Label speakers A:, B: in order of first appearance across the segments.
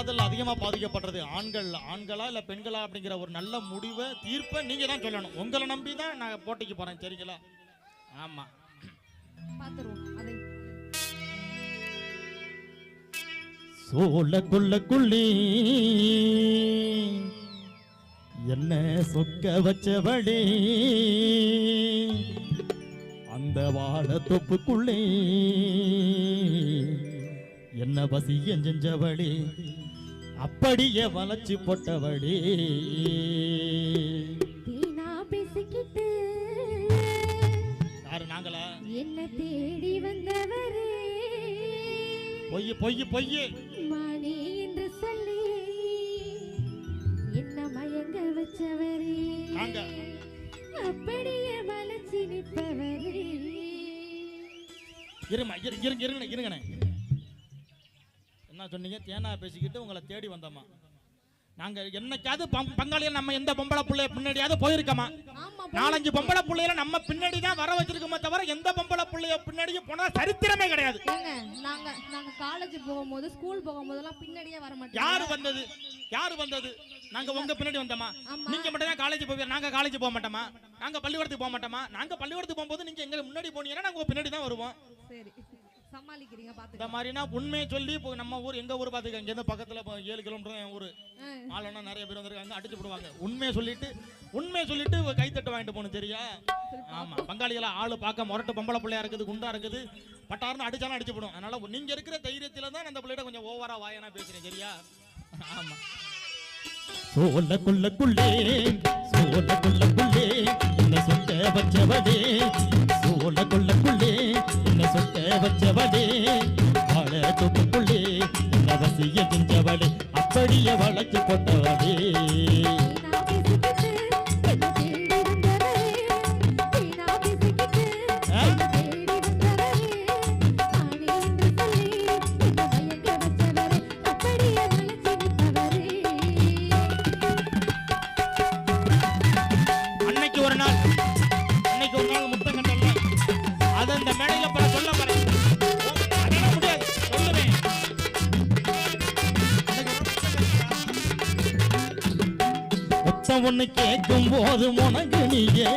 A: காதல் அதிகமா பாதிக்கப்படுறது. ஆண்கள் ஆண்களா இல்ல பெண்களா அப்படிங்கிற ஒரு நல்ல முடிவை தீர்ப்பை நீங்க தான் சொல்லணும். உங்களை நம்பி தான் நான் போட்டிக்கு போறேன் சரிங்களா ஆமா.
B: பாத்துருவோம். அதை.
A: சோழ கொள்ள குள்ளி என்ன சொக்க வச்சபடி அந்த வாழ தொப்புக்குள்ளே என்ன வசியம் செஞ்சவளே அப்படியே வளைச்சு
B: வீணா பேசிக்கிட்டு
A: யாரு நாங்களா?
B: என்ன தேடி வந்தவரே?
A: பொய் பொய் பொய்.
B: மணி என்று சொல்லி என்ன மயங்க வச்சவரே. அப்படியே வளைச்சி நிற்பவரே.
A: இருமா இரு இருங்க இருங்க இருங்கண்ணே. சொன்னீங்க தேனா பேசிக்கிட்டு உங்களை தேடி வந்தோமா? நாங்க என்னைக்காவது பங்காளியா நம்ம எந்த பொம்பளை பிள்ளைய பின்னாடியாவது போயிருக்கோமா? நாலஞ்சு பொம்பளை பிள்ளையில நம்ம பின்னாடி தான் வர வச்சிருக்கோமே தவிர எந்த பொம்பளை பிள்ளைய பின்னாடியும் போனா சரித்திரமே கிடையாது.
B: நாங்க நாங்க காலேஜ் போகும்போது ஸ்கூல் போகும்போதெல்லாம் பின்னாடியே வர மாட்டோம்.
A: யாரு வந்தது? யாரு வந்தது? நாங்க உங்க பின்னாடி வந்தோமா. நீங்க மட்டும் தான் காலேஜ் போவீங்க நாங்க காலேஜ் போக மாட்டோமா? நாங்க பள்ளிக்கூடத்துக்கு போக மாட்டோமா? நாங்க பள்ளிக்கூடத்துக்கு போகும்போது நீங்க எங்க முன்னாடி போனீங்கன்னா நாங்க உங்க பின்னாடி தான் வருவோம்.
B: சரி. சமாளிக்கிறீங்க
A: இந்த மாதிரினா உண்மையை சொல்லி இப்போ நம்ம ஊர் எங்க ஊர் பாத்துக்க இங்க இருந்து பக்கத்துல இப்போ ஏழு கிலோமீட்டர் என் ஊரு. ஆளுனா நிறைய பேர் வந்திருக்காங்க அடிச்சு போடுவாங்க. உண்மையை சொல்லிட்டு உண்மையை சொல்லிட்டு கைத்தட்டு வாங்கிட்டு போகணும் சரியா? ஆமா பங்காளிகளா ஆளு பார்க்க முரட்டு பொம்பளை பிள்ளையா இருக்குது குண்டா இருக்குது. பட்டாருன்னு அடிச்சாலும் அடிச்சு போடும். அதனால நீங்க இருக்கிற தைரியத்துல தான் அந்த பிள்ளைகிட்ட கொஞ்சம் ஓவரா வாயனா பேசுறேன் சரியா? ஆமா. சோல குள்ள குள்ளே சோல குள்ள குள்ளே என்ன சொட்ட வச்சவடே சோல குள்ள குள்ளே என்ன சொட்ட வச்சவடே வாழ தொப்புக்குள்ளே என்ன வசிய செஞ்சவளே? அப்படியே வளைச்சு போட்டவளே. ஒண்ணு கேட்கும் போது உனக்கு நீயே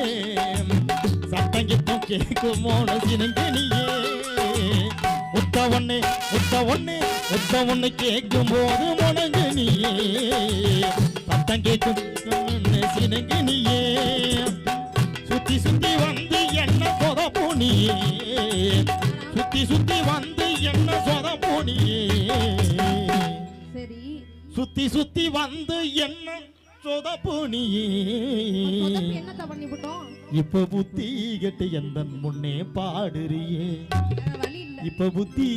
A: சத்தம் கித்தம் கேட்கும் போன சினங்கு நீயே முத்த ஒண்ணு முத்த ஒண்ணு முத்த ஒண்ணு கேட்கும் போது உனக்கு நீயே சத்தம் கேட்கும் சினங்கு நீயே சுத்தி சுத்தி வந்து என்ன சொத போனியே. சுத்தி சுத்தி வந்து என்ன சொத போனியே. சுத்தி சுத்தி வந்து என்ன
B: என்னத்த
A: இப்ப புத்தி கெட்டு எந்த முன்னே பாடுறியே. இப்ப புத்தி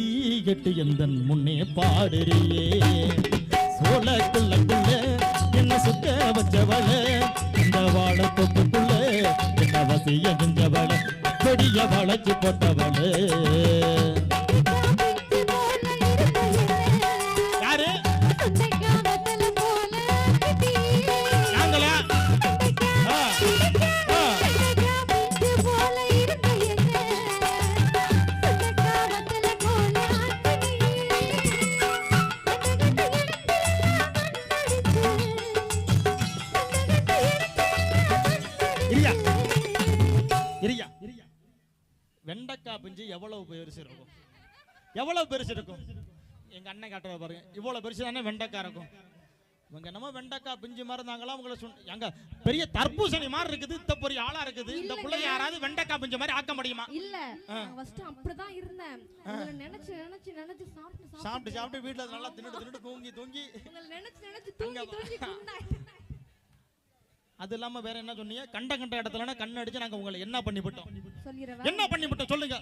A: கெட்டு எந்த முன்னே பாடுறியே. சோழக்குள்ளக்குள்ள என்ன சுத்த வச்சவள? இந்த வாழ தொப்புக்குள்ள என்ன வசிய செஞ்சவள? அப்படிய வளைச்சு போட்டவள. எவ்வளவு பெருசு இருக்கும்? எங்க அண்ணன் காட்டுறத பாருங்க. இவ்வளவு பெருசு தானே வெண்டைக்காய் இருக்கும். இவங்க என்னமோ வெண்டைக்காய் பிஞ்சு மாதிரி இருந்தாங்களா உங்களை சொன்ன எங்க பெரிய தர்பூசணி மாதிரி இருக்குது. இந்த பெரிய ஆளா இருக்குது. இந்த. பிள்ளை யாராவது வெண்டைக்காய் பிஞ்சு மாதிரி ஆக்க முடியுமா?
B: இல்ல. ஃபர்ஸ்ட் அப்படிதான் இருந்தேன். நினைச்சு நினைச்சு நினைச்சு சாப்பிட்டு சாப்பிட்டு.
A: சாப்பிட்டு வீட்டுல நல்லா தின்னுட்டு தின்னுட்டு தூங்கி தூங்கி.
B: நினைச்சு நினைச்சு தூங்கி.
A: அது இல்லாம வேற என்ன சொன்னீங்க? கண்ட கண்ட இடத்துலனா கண்ணு அடிச்சு நாங்க உங்களை என்ன பண்ணிவிட்டோம்? என்ன பண்ணிவிட்டோம்? சொல்லுங்க.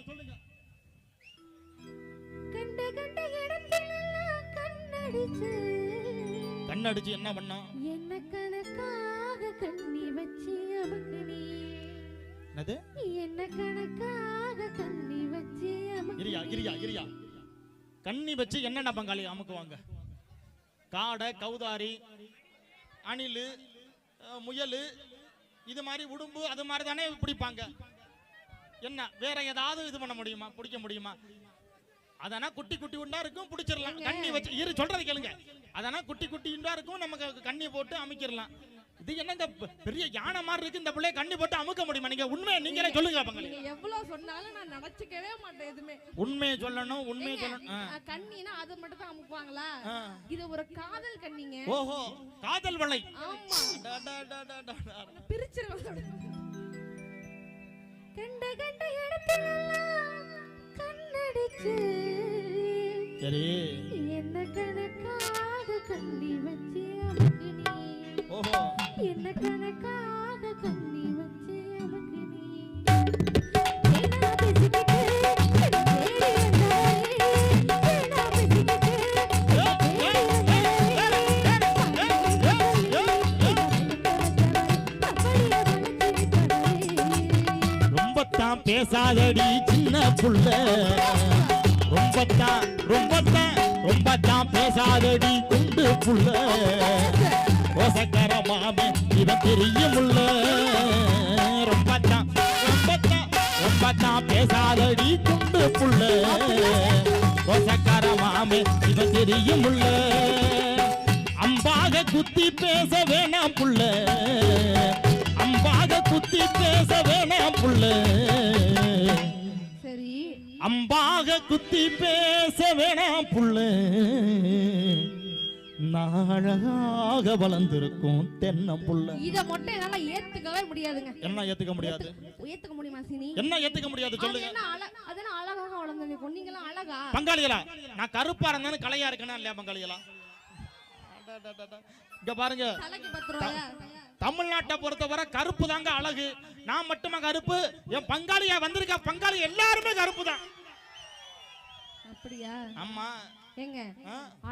B: கண்ட கண்ட இடத்திலெல்லாம் கண்ணடிச்சு.
A: என்ன பண்ணோம்
B: என்ன கணக்காக கண்ணி வச்சு அமுக்குனி.
A: என்னது?
B: என்ன கணக்காக கண்ணி வச்சு
A: இரியா இரியா இரியா கண்ணி வச்சு என்னென்ன பங்காளி அமுக்குவாங்க? காடை கௌதாரி அணில் முயல் இது மாதிரி உடும்பு அது மாதிரி தானே பிடிப்பாங்க. என்ன வேற ஏதாவது இது பண்ண முடியுமா? பிடிக்க முடியுமா? அதனா குட்டி குட்டி உண்டா இருக்கும் பிடிச்சிடலாம் கண்ணி வச்சு இரு சொல்றது கேளுங்க. அதனா குட்டி குட்டி உண்டா இருக்கும் நமக்கு கண்ணி போட்டு அமைக்கிடலாம் இது என்னங்க பெரிய யானை மாதிரி இருக்கு இந்த பிள்ளைய கண்ணி போட்டு அமுக்க முடியுமா? நீங்க உண்மையை நீங்களே சொல்லுங்க பங்காளி
B: எவ்வளவு சொன்னாலும் நான் நினைச்சுக்கவே மாட்டேன் எதுவுமே.
A: உண்மையை சொல்லணும் உண்மையை சொல்லணும்
B: கண்ணினா அதை மட்டும் தான் அமுக்குவாங்களா?
A: ஆ.
B: இது ஒரு காதல் கண்ணிங்க.
A: ஓஹோ காதல் வளை
B: ஆமா. பிரிச்சிருவேன்
C: கண்ட கண்ட கண்ணடிச்சு
A: சரி.
C: என்ன கணக்காக கண்ணி வச்சு அமுக்கு நீ
A: ஓஹோ.
C: என்ன கணக்காக கண்ணி வச்சு அமுக்கு நீ ஏனா பேசிக்கிட்டு என்னை தேடி வந்தாயே ஏனா பேசிக்கிட்டு என்னை தேடி
A: ரொம்பத்தான் பேசாதடி சின்ன புள்ள. ரொம்பத்தான் ரொம்பத்தான் ரொம்பத்தான் பேசாதடி குண்டு புள்ள. ரோசக்கார மாமே இவன் தெரியுமுள்ள ரொம்பத்தான் ரொம்பத்தான் ரொம்பத்தான் பேசாதடி குண்டு புள்ள. ரோசக்கார மாமே இவன் தெரியுமுள்ள அம்பாக குத்தி பேச வேணாம் புள்ள. அம்பாக குத்தி பேச வேணாம் புள்ள. அம்பாக குத்தி பேச வேணாம் புள்ள. நாழகாக வளர்ந்திருக்கும் தென்னம் புள்ள.
B: இத மட்டும் என்னால ஏத்துக்கவே முடியாதுங்க.
A: என்ன ஏத்துக்க முடியாது?
B: ஏத்துக்க முடியுமா சினி?
A: என்ன ஏத்துக்க முடியாது சொல்லுங்க.
B: அதெல்லாம் அழகாக வளர்ந்தது? பொண்ணுங்களாம் அழகா?
A: பங்காளிகளா நான் கருப்பா இருந்தாலும் கலையா இருக்கேனா இல்லையா பங்காளிகளா. இங்க பாருங்க. தமிழ்நாட்டை பொறுத்தவரை கருப்பு தாங்க அழகு. நான் மட்டுமா கருப்பு? என் பங்காளியா வந்திருக்க பங்காளி எல்லாருமே கருப்பு தான்.
B: அப்படியா?
A: ஆமா.
B: ஏங்க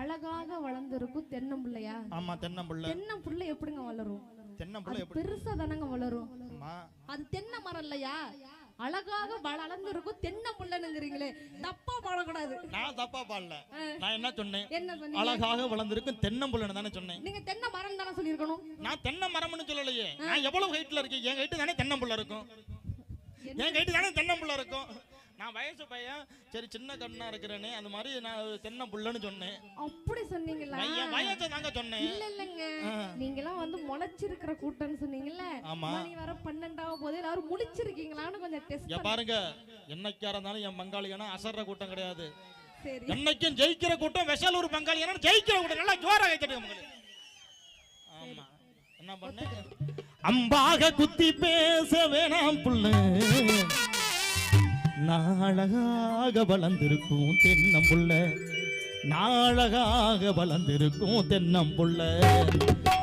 B: அழகாக வளர்ந்துருக்கும் தென்னம்பிள்ளையா
A: ஆமா தென்னம்புள்ள
B: தென்னம்பிள்ளை எப்படிங்க வளரும்?
A: தென்னம்புள்ள
B: பெருசா தானங்க வளரும்? அது தென்னை மரம் இல்லையா? அழகாக வளர்ந்துருக்கும் தென்னம்பிள்ளைனுங்கிறீங்களே தப்பா பாடக்கூடாது.
A: நான் தப்பா பாடல. நான் என்ன சொன்னேன்?
B: என்ன சொன்னீங்க?
A: அழகாக வளர்ந்திருக்கும் தென்னம்புள்ளன்னு தானே சொன்னேன்.
B: நீங்க தென்னை மரம் தானே சொல்லியிருக்கணும்.
A: நான் தென்னை மரம்னு சொல்லலையே. நான் எவ்வளவு ஹைட்ல இருக்கேன்? என் ஹைட்டு தானே தென்னம்புள்ள இருக்கும். என் ஹைட்டு தானே தென்னம்புள்ள இருக்கும். நான் வயசு பையன். சரி சின்ன கண்ணா இருக்கிறேனே. அந்த மாதிரி நான் தென்னம்புள்ளன்னு சொன்னேன்.
B: அப்படி சொன்னீங்களா?
A: என் வயசை தாங்க சொன்னேன்.
B: இல்ல இல்லங்க.
A: ஆ.
B: நீங்கெல்லாம் வந்து முளைச்சிருக்கிற கூட்டம்னு சொன்னீங்கல்ல?
A: ஆமா.
B: மணி வர பன்னெண்டாவது போது எல்லாரும் முழிச்சிருக்கீங்களான்னு கொஞ்சம் டெஸ்ட்
A: பாருங்க. என்னைக்கா இருந்தாலும் என் பங்காளியான அசர்ற கூட்டம் கிடையாது.
B: சரி.
A: என்னைக்கும் ஜெயிக்கிற கூட்டம் வெசலூர் பங்காளி ஜெயிக்கிற கூட்டம். நல்லா ஜோரா கைத்தட்டுங்க ஆமா. என்ன பண்ண? அம்பாக குத்தி பேச வேணாம் புள்ள. நாளகாக வளர்ந்திருக்கும் தென்னம்புள்ள. நாளகாக வளர்ந்திருக்கும் தென்னம்புள்ள.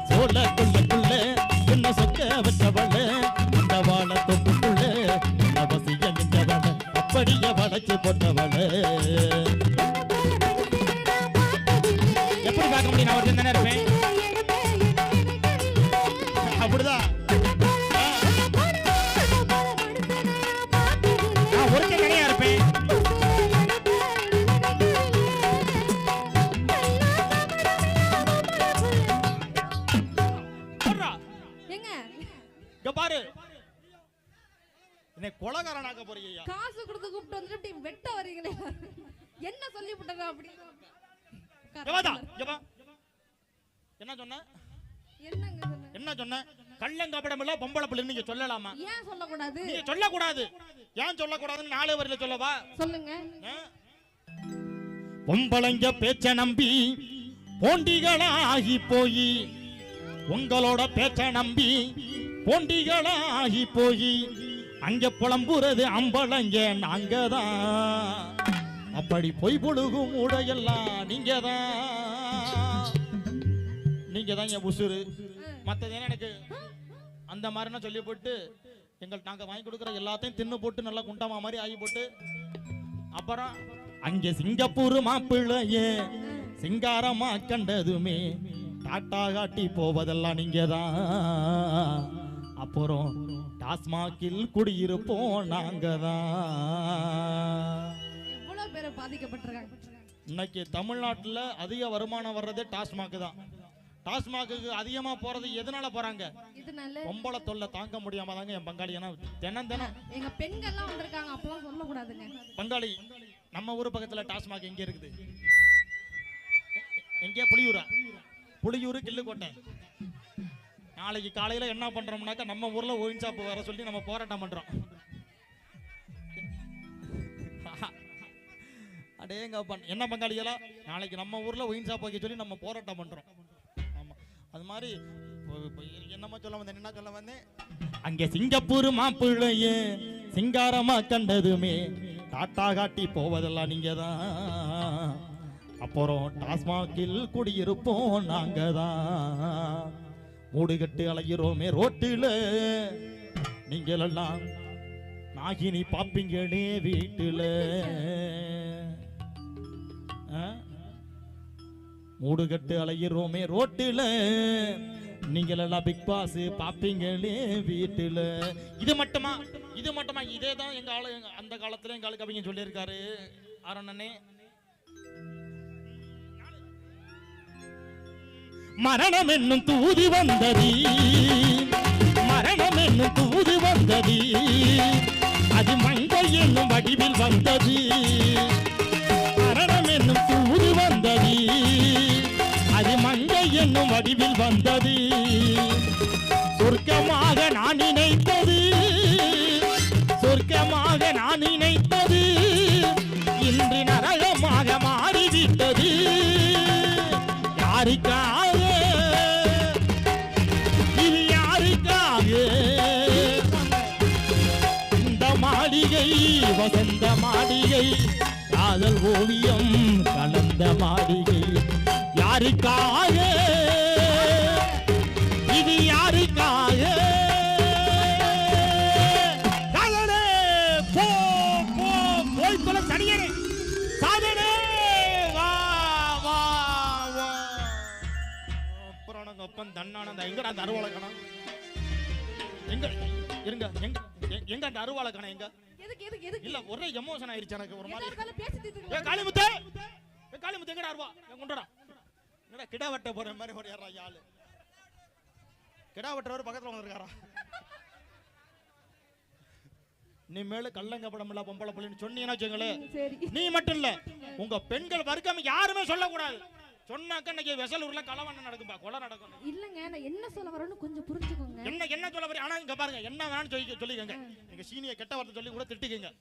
A: சோழ குள்ள என்ன சொக்க வச்சவள அந்த வாழ தொப்புக்குள்ள வசிய நின்றவள. அப்படியே வளைச்சு போட்டவள. எப்படி பார்க்க முடியும்? நான் ஒருத்தன் தானே இருப்பேன். அப்படிதான். பொம்பளை பிள்ளை நீங்க சொல்லலாமா?
B: ஏன் சொல்லக்கூடாது?
A: நீங்க சொல்லக்கூடாது. ஏன் சொல்லக்கூடாதுன்னு நாலு வரையில சொல்லவா?
B: சொல்லுங்க.
A: பொம்பளைங்க பேச்ச நம்பி போண்டிகளாகி போய். உங்களோட பேச்ச நம்பி போண்டிகளாகி போய். அங்க புலம்புறது அம்பளங்க நாங்க தான் அப்படி பொய் பொழுகும் உடையெல்லாம் நீங்க தான் நீங்க தான் என் உசுரு மத்தது எனக்கு? அந்த மாதிரினா சொல்லி போட்டு எங்கள் நாங்க வாங்கி கொடுக்குற எல்லாத்தையும் தின்னு போட்டு நல்லா குண்டாமா மாதிரி ஆகி போட்டு அப்புறம் அங்கே சிங்கப்பூர் மாப்பிள்ளையே சிங்காரமா கண்டதுமே டாட்டா காட்டி போவதெல்லாம் நீங்க தான் அப்புறம் டாஸ்மாகில் குடியிருப்போம் நாங்க தான் இன்னைக்கு தமிழ்நாட்டுல அதிக வருமானம் வர்றதே டாஸ்மாக் தான். டாஸ்மாக்கு அதிகமா போறது எதனால போறாங்க?
B: இதனால
A: பொம்பளை தொல்லை தாங்க முடியாம தாங்க என் பங்காளி ஏன்னா தினம் தினம்.
B: எங்க பெண்கள்லாம் வந்திருக்காங்க அப்பெல்லாம் சொல்லக்கூடாதுங்க.
A: பங்காளி நம்ம ஊர் பக்கத்துல டாஸ்மாக் எங்க இருக்குது? எங்கே புளியூரா? புளியூர் கில்லுக்கோட்டை நாளைக்கு காலையில என்ன பண்றோம்னாக்கா நம்ம ஊர்ல ஒயின் ஷாப் வர சொல்லி நம்ம போராட்டம் பண்றோம். அடேங்கப்பா என்ன பங்காளிகளா நாளைக்கு நம்ம ஊர்ல ஒயின் ஷாப் வைக்க சொல்லி நம்ம போராட்டம் பண்றோம். அது மாதிரி இப்போ- என்னமா சொல்ல வந்தேன் என்ன சொல்ல வந்தேன்? அங்கே சிங்கப்பூர் மாப்பிள்ளையே சிங்காரமா கண்டதுமே காட்டா காட்டி போவதெல்லாம் நீங்க தான் அப்புறம் டாஸ்மாகில் குடியிருப்போம் நாங்க தான் மூடுகட்டு அலைகிறோமே ரோட்டில் நீங்கள் எல்லாம் நாகினி பாப்பீங்களே வீட்டில். மூடுகட்டு அலைகிறோமே ரோட்டில். நீங்கள் எல்லாம் பிக் பாஸ் பாப்பீங்களே வீட்டில. இது மட்டுமா? இது மட்டுமா? இதே தான் எங்க ஆளு அந்த காலத்துல எங்க ஆளுக்கு அவங்க சொல்லியிருக்காரு. அரணனே மரணம் என்னும் தூது வந்ததி. மரணம் என்னும் தூது வந்ததி. அது மங்கள் என்னும் வடிவில் வந்தது. மரணம் என்னும் தூது என்னும் வடிவில் வந்தது. சொர்க்கமாக நான் நினைத்தது. சொர்க்கமாக நான் நினைத்தது. இன்று நரகமாக மாறிவிட்டது. யாருக்காக? இது யாருக்காக? இந்த மாளிகை வசந்த மாளிகை காதல் ஓவியம் கலந்த மாளிகை. யாருக்காக? இது யாருக்காக? போ போ போய் தொலை தனியனே சாதனே வா வா வா. அப்புறம் ஒப்பம் தன்னானந்த எங்கடா அந்த அருவாளை காணோம்? எங்க இருங்க எங்க எங்க அந்த அருவாளை காணோம் எங்க? இல்ல ஒரே எமோஷன் ஆயிருச்சு எனக்கு ஒரு மாதிரி. காளிமுத்து! காளிமுத்து எங்கடா அருவா? கொண்டுடா. என்னடா கிடா வெட்ட போற மாதிரி ஒரு யாரா ஆளு. கிடா வெட்டுறவர் பக்கத்துல வந்திருக்காரா நீ மேல கள்ளங்கப்படம் இல்ல பொம்பளை புள்ளின்னு சொன்னீங்கன்னா வச்சுங்களேன் நீ மட்டும் இல்ல உங்க பெண்கள் வர்க்கம் யாருமே சொல்லக்கூடாது. சொன்னாக்க இன்னைக்கு வெசலூர்ல கலவண்ணம் நடக்கும்பா கொலை நடக்கும்.
B: இல்லங்க நான் என்ன சொல்ல வரேன்னு கொஞ்சம் புரிஞ்சுக்கோங்க.
A: என்ன என்ன சொல்ல வரீங்க? ஆனா இங்க பாருங்க என்ன வேணாலும் சொல்லி சொல்லிக்கங்க. நீங்க சீனிய கெட்ட வார்த்தை சொல்லி கூட திட்டுக்கங்க.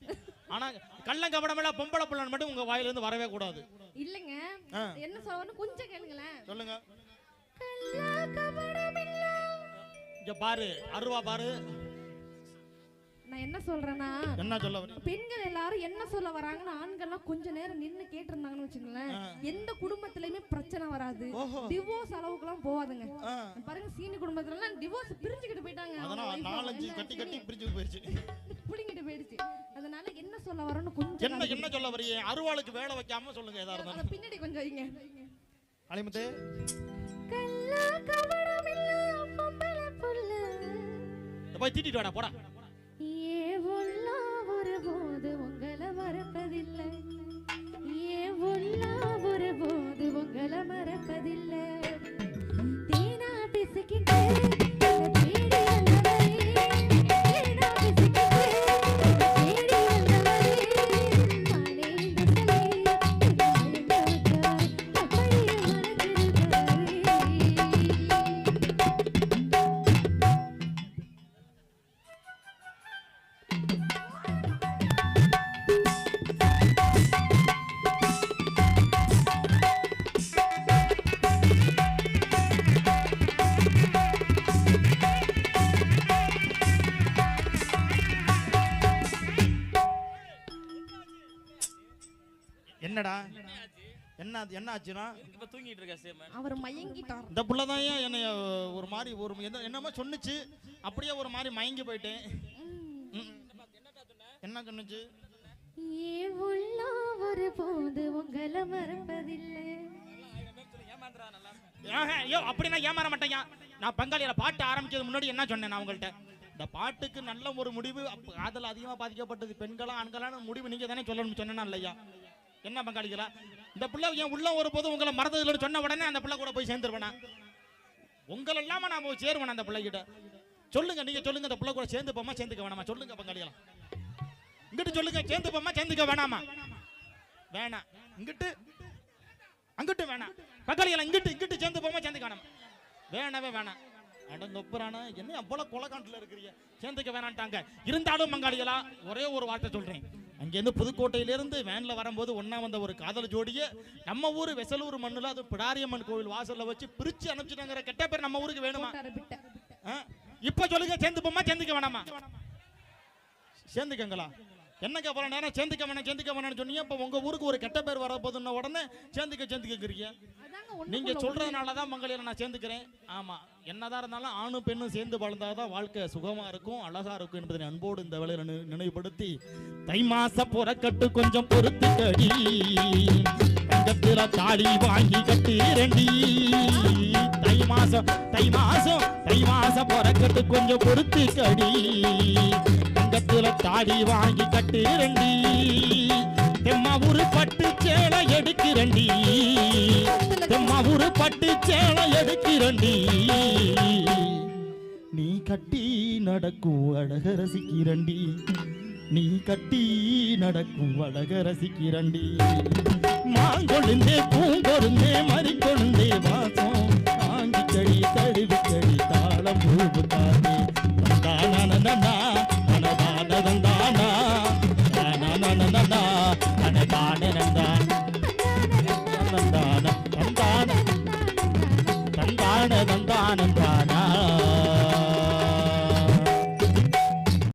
A: ஆனா கள்ளங்கப்படம் இல்ல பொம்பளை மட்டும் உங்க வாயில இருந்து வரவே கூடாது.
B: இல்லங்க. என்ன சொல்ல வரேன்னு கொஞ்சம் கேளுங்களேன்.
A: சொல்லுங்க.
B: கள்ளா கபடமில்லா.
A: இங்க பாரு அருவா பாரு.
B: நான் என்ன சொல்றேன்னா
A: என்ன சொல்ல
B: பெண்கள் எல்லாரும் என்ன சொல்ல வராங்கன்னு ஆண்கள்லாம் கொஞ்ச நேரம் நின்னு கேட்டிருந்தாங்கன்னு வச்சுங்களேன்
A: ஆ.
B: எந்த குடும்பத்திலயுமே பிரச்சனை வராது. டிவோர்ஸ் அளவுக்குலாம் போகாதுங்க.
A: ஆ.
B: பாருங்க சீனி குடும்பத்துல எல்லாம் டிவோர்ஸ் பிரிஞ்சுக்கிட்டு போயிட்டாங்க.
A: நாலஞ்சு
B: எல்லாம்
A: கட்டி கட்டி பிரிஞ்சு போயிருச்சு.
B: புடுங்கிட்டு போயிடுச்சு அதனால என்ன சொல்ல வரேன்னு கொஞ்சம்
A: என்ன என்ன சொல்ல வரீங்க அருவாளுக்கு வேலை வைக்காம சொல்லுங்க ஏதா இருந்தாலும்
B: பின்னாடி கொஞ்சம் வைங்க.
A: அலிமுத்து.
B: கள்ளா கபடமில்லா பொம்பளை புள்ள
A: இந்த போய் திட்டிட்டு வாடா போடா.
B: ஒரு போது உங்களை மறப்பதில்லை. ஏ உள்ளா ஒரு போது உங்களை மறப்பதில்லை. என்ன என்ன
A: ஆச்சுன்னா
D: இப்ப தூங்கிட்டு இருக்க சேமன்
B: அவர் மயங்கிட்டார்.
A: இந்த புள்ள தான் ஏன் என்னை ஒரு மாதிரி ஒரு என்ன என்னமோ சொன்னுச்சு. அப்படியே ஒரு மாதிரி மயங்கி போயிட்டேன். என்ன சொன்னுச்சு?
B: ஏ உள்ளா ஒரு போது உங்களை மறப்பதில்லை.
D: ஏமாந்துறா நல்லா
A: ஆஹா, ஐயோ அப்படி நான் ஏமாற மாட்டேங்க. நான் பங்காளியில பாட்டு ஆரம்பிக்கிறது முன்னாடி என்ன சொன்னேன் நான் உங்கள்கிட்ட இந்த பாட்டுக்கு நல்ல ஒரு முடிவு காதல் அதிகமா பாதிக்கப்பட்டது பெண்களா ஆண்களான முடிவு நீங்க தானே சொல்லணும்னு சொன்னா இல்லையா? என்ன பங்காளிகளா? இந்த பிள்ளை என் உள்ள ஒரு போது உங்களை மறந்ததுல சொன்ன உடனே அந்த பிள்ளை கூட போய் சேர்ந்துருவேனா? உங்களை இல்லாம நான் போய் சேருவேன் அந்த பிள்ளைகிட்ட? சொல்லுங்க நீங்க சொல்லுங்க அந்த பிள்ளை கூட சேர்ந்து போமா சேர்ந்துக்க வேணாமா? சொல்லுங்க பங்காளிகளா. இங்கிட்டு சொல்லுங்க சேர்ந்து போமா சேர்ந்துக்க வேணாமா? வேணாம். இங்கிட்டு அங்கிட்டு வேணாம். பங்காளிகளா இங்கிட்டு இங்கிட்டு சேர்ந்து போமா சேர்ந்துக்க வேணாமா? வேணவே வேணாம். அடங்கப்புறானா என்ன அவ்வளவு கொலகாண்டில் இருக்கிறீங்க? சேர்ந்துக்க வேணான்ட்டாங்க இருந்தாலும் பங்காளிகளா ஒரே ஒரு வார்த்தை சொல்றேன். அங்கேருந்து புதுக்கோட்டையிலிருந்து வேன்ல வரும்போது ஒண்ணா வந்த ஒரு காதல் ஜோடியை நம்ம ஊர் வெசலூர் மண்ணுல அது பிடாரியம்மன் கோவில் வாசல்ல வச்சு பிரிச்சு அனுப்பிச்சிட்டாங்கிற கெட்ட பேர் நம்ம ஊருக்கு வேணுமா? இப்ப சொல்லுங்க சேர்ந்து போமா சேர்ந்துக்க வேணாமா? சேர்ந்துக்கங்களா? என்னங்க போற நேரம் சேர்ந்துக்க வேணாம் சேர்ந்துக்க வேணாம்னு சொன்னீங்க. இப்ப உங்க ஊருக்கு ஒரு கெட்ட பேர் வர போதுன்ன உடனே சேர்ந்துக்க சேர்ந்துக்கிறீங்க
B: அதாங்க
A: நீங்க
B: ஒண்ணுக்குள்ள
A: சொல்றதுனால தான் மங்களிர் நான் சேர்ந்துக்கிறேன். ஆமா. என்னதான் இருந்தாலும் ஆணும் பெண்ணும் சேர்ந்து வாழ்ந்தாதான் வாழ்க்கை சுகமா இருக்கும் அழகா இருக்கும் என்பதை அன்போடு இந்த வேலையில நினை- நினைவுபடுத்தி தை மாச புறக்கட்டு கொஞ்சம் பொறுத்து கடி தங்கத்துல தாலி வாங்கி கட்டி ரெண்டி தை மாசம் தை மாசம் தை மாச புறக்கட்டு கொஞ்சம் பொறுத்து கடி தங்கத்துல தாடி வாங்கி கட்டுறண்டி தெம்மா ஒரு பட்டு சேலை எடுக்கிறண்டி. தெம்மா ஒரு பட்டு சேலை எடுக்கிறண்டி. நீ கட்டி நடக்கும் அழக ரசிக்கிறண்டி. நீ கட்டி நடக்கும் அழக ரசிக்கிறண்டி. மாங்கொழுந்தே பூங்கொழுந்தே மறிக்கொழுந்தே வாசம். வாங்கி கழி தழுவி